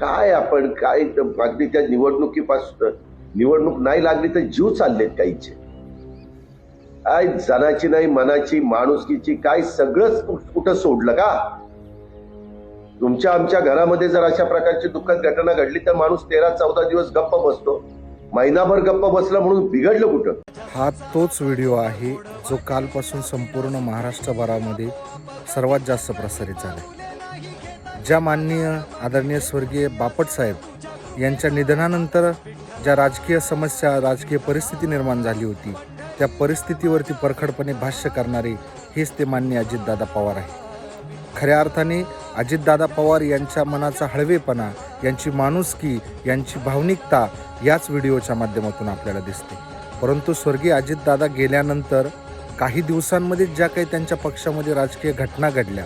काय आपण काय अगदी त्या निवडणुकीपासून निवडणूक नाही लागली तर जीव चाललेत काहीचे. काय जनाची नाही मनाची माणुसकीची काय सगळंच कुठं सोडलं का? तुमच्या आमच्या घरामध्ये जर अशा प्रकारची दुःखद घटना घडली तर माणूस तेरा चौदा दिवस गप्प बसतो. महिनाभर गप्प बसला म्हणून बिघडलं कुठं? हा तोच व्हिडिओ आहे जो कालपासून संपूर्ण महाराष्ट्रभरामध्ये सर्वात जास्त प्रसारित झाला ज्या माननीय आदरणीय स्वर्गीय बापट साहेब यांच्या निधनानंतर ज्या राजकीय समस्या राजकीय परिस्थिती निर्माण झाली होती त्या परिस्थितीवरती परखडपणे भाष्य करणारे हेच ते माननीय अजितदादा पवार आहे खऱ्या अर्थाने अजितदादा पवार यांच्या मनाचा हळवेपणा यांची माणुसकी यांची भावनिकता याच व्हिडिओच्या माध्यमातून आपल्याला दिसते. परंतु स्वर्गीय अजितदादा गेल्यानंतर काही दिवसांमध्ये ज्या काही त्यांच्या पक्षामध्ये राजकीय घटना घडल्या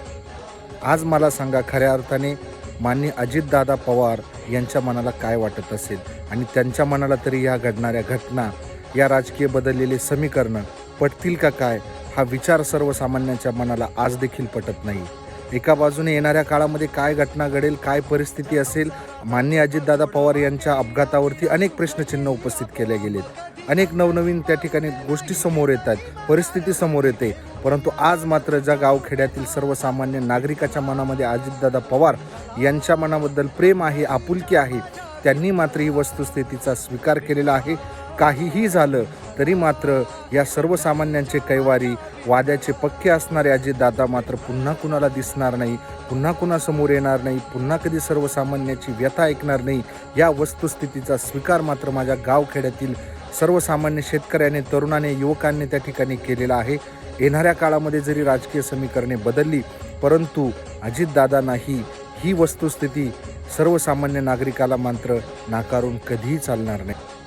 आज मला सांगा खऱ्या अर्थाने माननीय अजितदादा पवार यांच्या मनाला काय वाटत असेल? आणि त्यांच्या मनाला तरी या घडणाऱ्या घटना या राजकीय बदललेले समीकरणं पटतील का काय? हा विचार सर्वसामान्यांच्या मनाला आज देखील पटत नाही. एका बाजूने येणाऱ्या काळामध्ये काय घटना घडेल काय परिस्थिती असेल माननीय अजितदादा पवार यांच्या अपघातावरती अनेक प्रश्नचिन्ह उपस्थित केले गेलेत. अनेक नवनवीन त्या ठिकाणी गोष्टी समोर येतात परिस्थिती समोर येते. परंतु आज मात्र ज्या गावखेड्यातील सर्वसामान्य नागरिकाच्या मनामध्ये अजितदादा पवार यांच्या मनाबद्दल प्रेम आहे आपुलकी आहे त्यांनी मात्र ही वस्तुस्थितीचा स्वीकार केलेला आहे. काहीही झालं तरी मात्र या सर्वसामान्यांचे कैवारी वाद्याचे पक्के असणारे अजितदादा मात्र पुन्हा कुणाला दिसणार नाही पुन्हा कुणासमोर येणार नाही पुन्हा कधी सर्वसामान्याची व्यथा ऐकणार नाही या वस्तुस्थितीचा स्वीकार मात्र माझ्या गावखेड्यातील सर्वसामान्य शेतकऱ्याने तरुणाने युवकांनी त्या ठिकाणी केलेला आहे. येणाऱ्या काळामध्ये जरी राजकीय समीकरणे बदलली परंतु अजितदादांनाही ही वस्तुस्थिती सर्वसामान्य नागरिकाला मात्र नाकारून कधीही चालणार नाही.